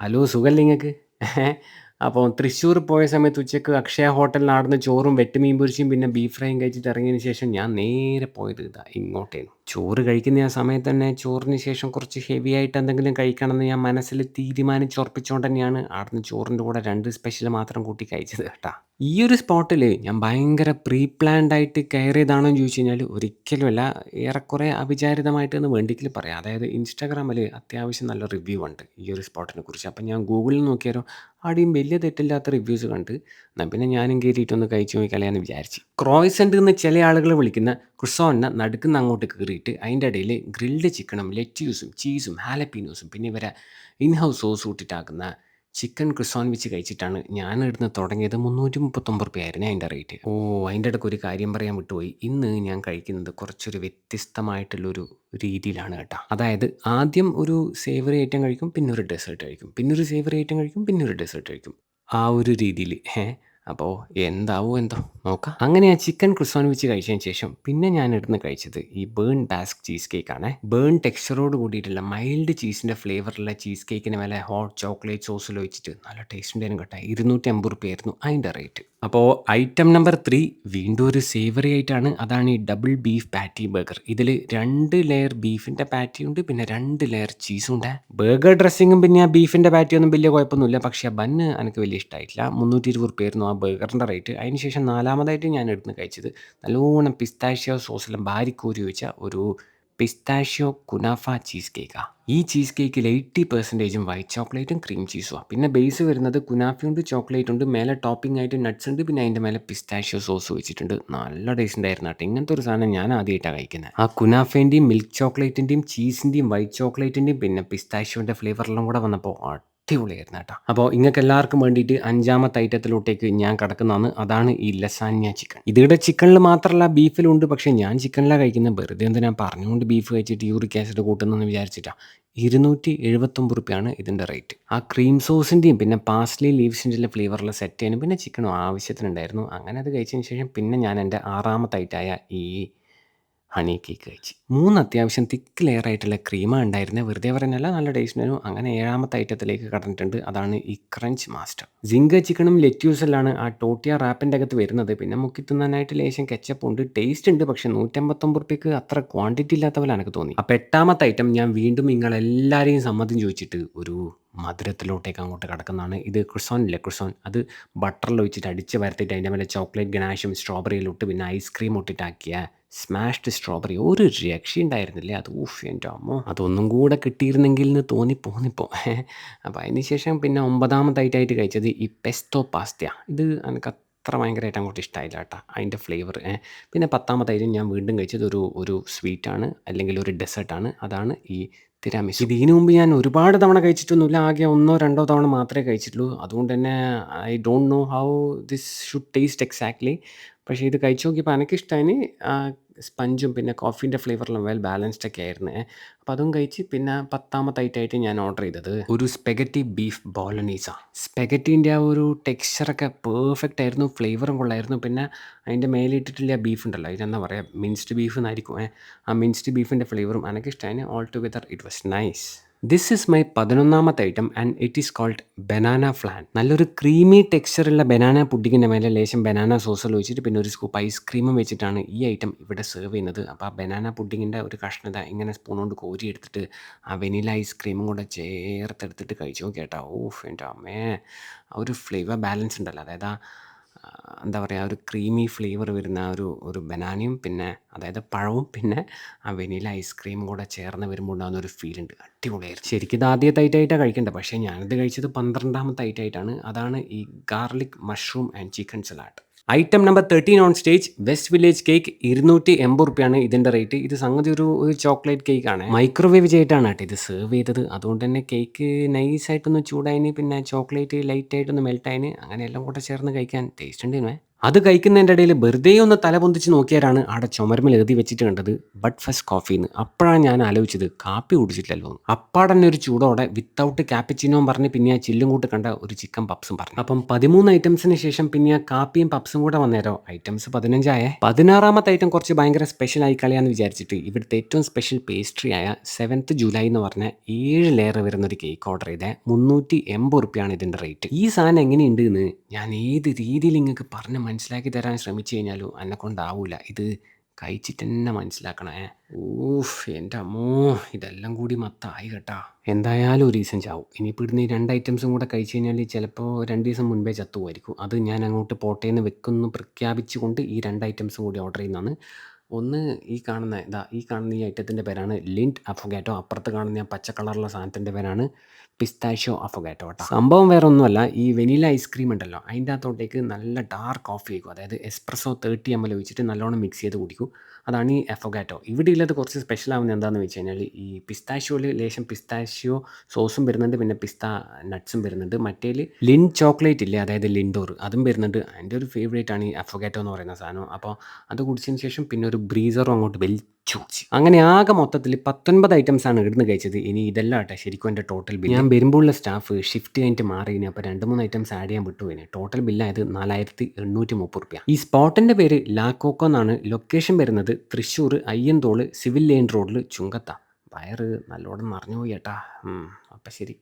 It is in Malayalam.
ഹലോ സുഖല്ലേ നിങ്ങൾക്ക് അപ്പോൾ തൃശ്ശൂർ പോയ സമയത്ത് ഉച്ചയ്ക്ക് അക്ഷയ ഹോട്ടലിൽ നടന്ന് ചോറും വെട്ടുമീൻ പൊരിച്ചതും പിന്നെ ബീഫ് ഫ്രൈയും കഴിച്ചിട്ട് ഇറങ്ങിയതിന് ശേഷം ഞാൻ നേരെ പോയത് ഇതാ ഇങ്ങോട്ടേനു. ചോറ് കഴിക്കുന്ന ആ സമയത്ത് തന്നെ ചോറിന് ശേഷം കുറച്ച് ഹെവി ആയിട്ട് എന്തെങ്കിലും കഴിക്കണമെന്ന് ഞാൻ മനസ്സിൽ തീരുമാനിച്ചുറപ്പിച്ചുകൊണ്ട് തന്നെയാണ് അവിടുന്ന് ചോറിന്റെ കൂടെ രണ്ട് സ്പെഷ്യൽ മാത്രം കൂട്ടി കഴിച്ചത് കേട്ടാ. ഈ ഒരു സ്പോട്ടിൽ ഞാൻ ഭയങ്കര പ്രീ പ്ലാൻഡ് ആയിട്ട് കയറിയതാണോ എന്ന് ചോദിച്ചു കഴിഞ്ഞാൽ ഒരിക്കലുമല്ല. ഏറെക്കുറെ അവിചാരിതമായിട്ട് എന്ന് വേണ്ടിക്കിൽ പറയാം. അതായത് ഇൻസ്റ്റാഗ്രാമിൽ അത്യാവശ്യം നല്ല റിവ്യൂ ഉണ്ട് ഈ ഒരു സ്പോട്ടിനെ കുറിച്ച്. അപ്പം ഞാൻ ഗൂഗിളിൽ നോക്കിയാലോ അവിടെയും വലിയ തെറ്റില്ലാത്ത റിവ്യൂസ് കണ്ട് എന്നാൽ പിന്നെ ഞാനും കയറിയിട്ടൊന്ന് കഴിച്ചു നോക്കിക്കളയാന്ന് വിചാരിച്ചു. ക്രോയിസന്റ് എന്ന് ചില ആളുകൾ വിളിക്കുന്ന ക്രുസോണിനെ നടുക്കുന്ന അങ്ങോട്ട് കീറിയിട്ട് അതിന്റെ ഇടയിൽ ഗ്രിൽഡ് ചിക്കനും ലെറ്റ്യൂസും ചീസും ഹാലപ്പീനോസും പിന്നെ ഇവരെ ഇൻ ഹൗസ് സോസും ഇട്ടിട്ടാക്കുന്ന ചിക്കൻ ക്രിസോൺ വെച്ച് കഴിച്ചിട്ടാണ് ഞാൻ ഇവിടുന്ന് തുടങ്ങിയത്. മുന്നൂറ്റി 339 റുപ്യായിരുന്നു അതിന്റെ റേറ്റ്. ഓ അതിന്റെ ഇടയ്ക്ക് ഒരു കാര്യം പറയാൻ വിട്ടുപോയി. ഇന്ന് ഞാൻ കഴിക്കുന്നത് കുറച്ചൊരു വ്യത്യസ്തമായിട്ടുള്ളൊരു രീതിയിലാണ് കേട്ടോ. അതായത് ആദ്യം ഒരു സേവറി ഐറ്റം കഴിക്കും. പിന്നെ ഒരു ഡെസേർട്ട് കഴിക്കും. പിന്നെ ഒരു സേവറി ഐറ്റം കഴിക്കും. പിന്നെ ഒരു ഡെസേർട്ട് കഴിക്കും. ആ ഒരു രീതിയിൽ. ഏഹ് അപ്പോൾ എന്താവോ എന്തോ നോക്കാം. അങ്ങനെ ആ ചിക്കൻ ക്രിസോൺ വെച്ച് കഴിച്ചതിന് ശേഷം പിന്നെ ഞാൻ ഇടുന്ന് കഴിച്ചത് ഈ ബേൺ ബാസ്ക് ചീസ് കേക്കാണ് ബേൺ ടെക്സ്ചറോട് കൂടിയിട്ടുള്ള മൈൽഡ് ചീസിന്റെ ഫ്ലേവറുള്ള ചീസ് കേക്കിന് മേലെ ഹോട്ട് ചോക്ലേറ്റ് സോസിൽ ഒഴിച്ചിട്ട് നല്ല ടേസ്റ്റ് ഉണ്ടായിരുന്നു കേട്ടോ. ഇരുന്നൂറ്റി അമ്പത് റുപ്യ ആയിരുന്നു അതിന്റെ റേറ്റ്. അപ്പോൾ ഐറ്റം നമ്പർ ത്രീ വീണ്ടും ഒരു സേവറി ആയിട്ടാണ്. അതാണ് ഈ ഡബിൾ ബീഫ് പാറ്റി ബർഗർ. ഇതിൽ രണ്ട് ലെയർ ബീഫിന്റെ പാറ്റി ഉണ്ട്. പിന്നെ രണ്ട് ലെയർ ചീസും ഉണ്ട്. ബർഗർ ഡ്രസ്സിങ്ങും പിന്നെ ആ ബീഫിന്റെ പാറ്റിയൊന്നും വലിയ കുഴപ്പമൊന്നുമില്ല. പക്ഷേ ആ ബണ്ണ് എനിക്ക് വലിയ ഇഷ്ടമായിട്ടില്ല. മുന്നൂറ്റി 320 രൂപയായിരുന്നു ആ ബർഗറിന്റെ റേറ്റ്. അതിന് ശേഷം നാലാമതായിട്ട് ഞാൻ എടുത്ത് കഴിച്ചത് നല്ലോണം പിസ്താഷ്യോ സോസെല്ലാം വാരിക്കോരി വെച്ച ഒരു പിസ്താഷ്യോ കുനാഫ ചീസ് കേക്കാണ് ഈ ചീസ് കേക്കിൽ 80% വൈറ്റ് ചോക്ലേറ്റും ക്രീം ചീസുമാണ്. പിന്നെ ബേസ് വരുന്നത് കുനാഫിയുണ്ട് ചോക്ലേറ്റ് ഉണ്ട്. മേലെ ടോപ്പിംഗ് ആയിട്ട് നട്ട്സ് ഉണ്ട്. പിന്നെ അതിന്റെ മേലെ പിസ്താഷ്യോ സോസ് വെച്ചിട്ടുണ്ട് നല്ല ടേസ്റ്റ് ഉണ്ടായിരുന്നു കേട്ടോ. ഇങ്ങനത്തെ ഒരു സാധനം ഞാൻ ആദ്യമായിട്ടാണ് കഴിക്കുന്നത്. ആ കുനാഫേന്റെയും മിൽക്ക് ചോക്ലേറ്റിന്റെയും ചീസിന്റെയും വൈറ്റ് ചോക്ലേറ്റിന്റെയും പിന്നെ പിസ്താഷ്യോന്റെ ഫ്ലേവറെല്ലാം കൂടെ വന്നപ്പോൾ അടിപൊളിയായിരുന്നു കേട്ടോ. അപ്പോൾ നിങ്ങൾക്ക് എല്ലാവർക്കും വേണ്ടിയിട്ട് അഞ്ചാമത്തെ ഐറ്റത്തിലോട്ടേക്ക് ഞാൻ കിടക്കുന്നതാണ് അതാണ് ഈ ലസാന്യ ചിക്കൻ. ഇതിവിടെ ചിക്കനിൽ മാത്രമല്ല ബീഫിലുണ്ട് പക്ഷേ ഞാൻ ചിക്കനിലാണ് കഴിക്കുന്നത്. വെറുതെ എന്തിനാ പറഞ്ഞുകൊണ്ട് ബീഫ് കഴിച്ചിട്ട് യൂറിക് ആസിഡ് കൂട്ടുന്നതെന്ന് വിചാരിച്ചിട്ടാണ്. 279 രൂപയാണ് ഇതിന്റെ റേറ്റ്. ആ ക്രീം സോസിന്റെയും പിന്നെ പാസ്ലി ലീവ്സിന്റെ ഫ്ലേവറുള്ള സെറ്റ് ചെയ്യാനും പിന്നെ ചിക്കനും ആവശ്യത്തിനുണ്ടായിരുന്നു. അങ്ങനെ അത് കഴിച്ചതിന് ശേഷം പിന്നെ ഞാൻ എന്റെ ആറാമത്തെ ഐറ്റായ ഈ ഹണി കേക്ക് കഴിച്ച് മൂന്ന് അത്യാവശ്യം തിക്ക് ലെയർ ആയിട്ടുള്ള ക്രീമാണ് ഉണ്ടായിരുന്നത്. വെറുതെ പറഞ്ഞല്ല നല്ല ടേസ്റ്റ് ഉണ്ടായിരുന്നു. അങ്ങനെ ഏഴാമത്തെ ഐറ്റത്തിലേക്ക് കടന്നിട്ടുണ്ട്. അതാണ് ഈ ക്രഞ്ച് മാസ്റ്റർ. ജിങ്ക ചിക്കനും ലെറ്റ്യൂസെല്ലാണ് ആ ടോട്ടിയ റാപ്പിന്റെ അകത്ത് വരുന്നത്. പിന്നെ മുക്കി തിന്നാനായിട്ട് ലേശം കെച്ചപ്പ് ഉണ്ട്. ടേസ്റ്റ് ഉണ്ട്. പക്ഷേ 159 രൂപയ്ക്ക് അത്ര ക്വാണ്ടിറ്റി ഇല്ലാത്ത പോലെ എനിക്ക് തോന്നി. അപ്പോൾ എട്ടാമത്തെ ഐറ്റം ഞാൻ വീണ്ടും നിങ്ങളെല്ലാവരെയും സമ്മതം ചോദിച്ചിട്ട് ഒരു മധുരത്തിലോട്ടേക്ക് അങ്ങോട്ട് കടക്കുന്നതാണ്. ഇത് ക്രിസോൺ ഇല്ലേ ക്രിസോൺ അത് ബട്ടറിൽ ഒഴിച്ചിട്ട് അടിച്ച് വരത്തിയിട്ട് അതിന്റെ മേലെ ചോക്ലേറ്റ് ഗനാഷും സ്ട്രോബെറിയിൽ ഇട്ട് പിന്നെ ഐസ്ക്രീം ഇട്ടിട്ടാക്കിയ സ്മാഷ്ഡ് സ്ട്രോബെറി ഒരു രക്ഷയുണ്ടായിരുന്നില്ല. അത് ഊഫ് എന്റെ അമ്മോ! അതൊന്നും കൂടെ കിട്ടിയിരുന്നെങ്കിൽ എന്ന് തോന്നിപ്പോന്നിപ്പോൾ. അപ്പോൾ അതിന് ശേഷം പിന്നെ ഒമ്പതാമതായിട്ടായിട്ട് കഴിച്ചത് ഈ പെസ്തോ പാസ്റ്റ ഇത് എനിക്ക് അത്ര ഭയങ്കരമായിട്ട് അങ്ങോട്ട് ഇഷ്ടമായില്ല കേട്ടോ. അതിന്റെ ഫ്ലേവർ. പിന്നെ പത്താമത്തെ ഐറ്റം ഞാൻ വീണ്ടും കഴിച്ചത് ഒരു ഒരു സ്വീറ്റാണ് അല്ലെങ്കിൽ ഒരു ഡെസേർട്ടാണ്. അതാണ് ഈ തിരാമിസ് ഇത് ഇതിനു മുമ്പ് ഞാൻ ഒരുപാട് തവണ കഴിച്ചിട്ടൊന്നുമില്ല. ആകെ ഒന്നോ രണ്ടോ തവണ മാത്രമേ കഴിച്ചിട്ടുള്ളൂ. അതുകൊണ്ട് തന്നെ I don't know how this should taste exactly. പക്ഷേ ഇത് കഴിച്ചു നോക്കിയപ്പോൾ എനിക്കിഷ്ടമായി. സ്പഞ്ചും പിന്നെ കോഫീന്റെ ഫ്ലേവറിലും വെൽ ബാലൻസ്ഡ് ഒക്കെ ആയിരുന്നു. അപ്പോൾ അതും കഴിച്ച് പിന്നെ പത്താമത്തെ ഐറ്റമായിട്ട് ഞാൻ ഓർഡർ ചെയ്തത് ഒരു സ്പെഗറ്റി ബീഫ് ബോളനീസ. സ്പെഗറ്റീന്റെ ആ ഒരു ടെക്സ്ചറൊക്കെ പെർഫെക്റ്റ് ആയിരുന്നു. ഫ്ലേവറും കൊള്ളായിരുന്നു. പിന്നെ അതിന്റെ മേലിട്ടിട്ടില്ല ബീഫ് ഉണ്ടല്ലോ അതിനെന്താ പറയുക മിൻസ്ഡ് ബീഫ് എന്നായിരിക്കും. ആ മിൻസ്ഡ് ബീഫിന്റെ ഫ്ലേവറും എനിക്കിഷ്ടമായി. All together it was nice. This is my പതിനൊന്നാമത്തെ item and it is cold banana flan. നല്ലൊരു ക്രീമി ടെക്സ്ചറുള്ള ബനാന പുഡിങ്ങിന്റെ മേലെ ലേശം ബനാന സോസൽ ഒഴിച്ചിട്ട് പിന്നെ ഒരു സ്കൂപ്പ് ഐസ്ക്രീമും വെച്ചിട്ടാണ് ഈ ഐറ്റം ഇവിടെ സെർവ് ചെയ്യുന്നത്. അപ്പോൾ ആ ബനാന പുഡിങ്ങിന്റെ ഒരു കഷ്ണത ഇങ്ങനെ സ്പൂൺ കൊണ്ട് കോരി എടുത്തിട്ട് ആ വെനില ഐസ്ക്രീമും കൂടെ ചേർത്തെടുത്തിട്ട് കഴിച്ചു കേട്ടോ. ഓഫ് എന്റെ അമ്മേ! ആ ഒരു ഫ്ലേവർ ബാലൻസ് ഉണ്ടല്ലോ അതായത് ആ എന്താ പറയുക ഒരു ക്രീമി ഫ്ലേവർ വരുന്ന ഒരു ഒരു ബനാനയും പിന്നെ അതായത് പഴവും പിന്നെ ആ വെനില ഐസ്ക്രീമും കൂടെ ചേർന്ന് വരുമ്പോൾ ഉണ്ടാകുന്ന ഒരു ഫീൽ ഉണ്ട്. അടിപൊളിയായിരുന്നു. ശരിക്കും ഇത് ആദ്യത്തെ തൈറ്റായിട്ടാണ് കഴിക്കേണ്ടത്. പക്ഷേ ഞാനിത് കഴിച്ചത് പന്ത്രണ്ടാമത്തെ തൈറ്റായിട്ടാണ് അതാണ് ഈ garlic mushroom and chicken salad. Item number 13 on stage west village cake ഇരുന്നൂറ്റി എൺപത് റുപ്യാണ് ഇതിന്റെ റേറ്റ്. ഇത് സംഗതി ഒരു ഒരു ചോക്ലേറ്റ് ആണ് മൈക്രോവേവ് ചെയ്തിട്ടാണ് കേട്ടോ ഇത് സെർവ് ചെയ്തത്. അതുകൊണ്ട് തന്നെ കേക്ക് നൈസായിട്ടൊന്ന് ചൂടായിന് പിന്നെ ചോക്ലേറ്റ് ലൈറ്റായിട്ടൊന്ന് മെൽട്ടായിന് അങ്ങനെ എല്ലാം കൂടെ ചേർന്ന് കഴിക്കാൻ ടേസ്റ്റ് ഉണ്ടായിരുന്നു. അത് കഴിക്കുന്നതിന്റെ ഇടയിൽ വെറുതെ ഒന്ന് തല പൊന്തിച്ച് നോക്കിയാലാണ് അവിടെ ചുമരുമ്മൽ എഴുതി വെച്ചിട്ട് കണ്ടത് ബട്ട് ഫസ്റ്റ് കോഫി എന്ന് അപ്പോഴാണ് ഞാൻ ആലോചിച്ചത് കാപ്പി കുടിച്ചിട്ടില്ലല്ലോ എന്ന്. അപ്പാടന്നെ ഒരു ചൂടോടെ വിത്തൗട്ട് ക്യാപ്പിച്ചിനോം പറഞ്ഞ് പിന്നെ ആ ചില്ലും കൂട്ട് കണ്ട ഒരു ചിക്കൻ പപ്സും പറഞ്ഞു. അപ്പം പതിമൂന്ന് ഐറ്റംസിന് ശേഷം പിന്നെ കാപ്പിയും പപ്സും കൂടെ വന്നേരോ? ഐറ്റംസ് പതിനഞ്ചായേ? പതിനാറാമത്തെ ഐറ്റം കുറച്ച് ഭയങ്കര സ്പെഷ്യൽ ആയി കളയാന്ന് വിചാരിച്ചിട്ട് ഇവിടുത്തെ ഏറ്റവും സ്പെഷ്യൽ പേസ്ട്രി ആയ സെവൻത്ത് ജൂലൈ എന്ന് പറഞ്ഞ ഏഴ് ലെയർ വരുന്ന ഒരു കേക്ക് ഓർഡർ ചെയ്തേ. മുന്നൂറ്റി എൺപത് റുപ്യാണ് ഇതിന്റെ റേറ്റ് ഈ സാധനം എങ്ങനെയുണ്ട് എന്ന് ഞാൻ ഏത് രീതിയിൽ നിങ്ങൾക്ക് പറഞ്ഞ് മനസ്സിലാക്കി തരാൻ ശ്രമിച്ചു കഴിഞ്ഞാലും? എന്നെ കൊണ്ടാവൂല. ഇത് കഴിച്ചിട്ട് തന്നെ മനസ്സിലാക്കണം. ഏ? ഊഫ് എന്റെ അമ്മോ ഇതെല്ലാം കൂടി മത്തായി കേട്ടാ. എന്തായാലും ഒരു ദിവസം ചാവും. ഇനിയിപ്പോൾ ഇടുന്ന ഈ രണ്ട് ഐറ്റംസും കൂടെ കഴിച്ചു കഴിഞ്ഞാൽ ചിലപ്പോൾ രണ്ട് ദിവസം മുൻപേ ചത്തുമായിരിക്കും അത് ഞാൻ അങ്ങോട്ട് പോട്ടേന്ന് വെക്കുന്നു പ്രഖ്യാപിച്ചുകൊണ്ട് ഈ രണ്ട് ഐറ്റംസും കൂടി ഓർഡർ ചെയ്യുന്നതാണ്. ഒന്ന് ഈ കാണുന്ന ഇതാ ഈ കാണുന്ന ഈ ഐറ്റത്തിന്റെ പേരാണ് ലിന്റ് അഫോഗാറ്റോ. അപ്പുറത്ത് കാണുന്ന ആ പച്ച കളറുള്ള സാധനത്തിന്റെ പേരാണ് പിസ്താഷ്യോ അഫോഗാറ്റോ കേട്ടോ സംഭവം വേറെ ഒന്നുമല്ല ഈ വെനില ഐസ്ക്രീം ഉണ്ടല്ലോ അതിന്റെ അകത്തോട്ടേക്ക് നല്ല ഡാർക്ക് കോഫി ആയിരിക്കും. അതായത് എസ്പ്രസോ തേർട്ടി എം എൽ ഒഴിച്ചിട്ട് നല്ലോണം മിക്സ് ചെയ്ത് കുടിക്കും. അതാണ് ഈ അഫോഗാറ്റോ. ഇവിടെ ഇല്ലാത്ത കുറച്ച് സ്പെഷ്യൽ ആവുന്നത് എന്താണെന്ന് വെച്ച് കഴിഞ്ഞാൽ ഈ പിസ്താഷ്യോയിൽ ലേശം പിസ്താഷ്യോ സോസും വരുന്നുണ്ട് പിന്നെ പിസ്ത നട്ട്സും വരുന്നുണ്ട്. മറ്റേൽ ലിൻ ചോക്ലേറ്റ് ഇല്ലേ അതായത് ലിൻഡോർ അതും വരുന്നുണ്ട്. എന്റെ ഒരു ഫേവറേറ്റ് ആണ് ഈ അഫോഗാറ്റോ എന്ന് പറയുന്ന സാധനം. അപ്പോൾ അത് കുടിച്ചതിന് ശേഷം പിന്നെ ഒരു ബ്രീസറും അങ്ങോട്ട് വലിച്ചു കുടിച്ച് അങ്ങനെ ആകെ മൊത്തത്തിൽ പത്തൊൻപത് ഐറ്റംസ് ആണ് ഇവിടുന്ന് കഴിച്ചത്. ഇനി ഇതെല്ലാം ആട്ടെ ശരിക്കും എന്റെ ടോട്ടൽ ബില്ല് ഞാൻ വരുമ്പോഴുള്ള സ്റ്റാഫ് ഷിഫ്റ്റ് കഴിഞ്ഞിട്ട് മാറി ഇനി അപ്പോൾ രണ്ട് മൂന്ന് ഐറ്റംസ് ആഡ് ചെയ്യാൻ വിട്ടു ഇനി ടോട്ടൽ ബില്ലായത് നാലായിരത്തി എണ്ണൂറ്റി മുപ്പത് റുപ്യ. ഈ സ്പോട്ടിന്റെ പേര് ലാക്കോക്കോ എന്നാണ്. ലൊക്കേഷൻ വരുന്നത് തൃശ്ശൂർ അയ്യന്തോൾ സിവിൽ ലൈൻ റോഡിൽ ചുങ്കത്ത. വയറ് നല്ലോണം നിറഞ്ഞു പോയി ഏട്ടാ അപ്പം ശരി.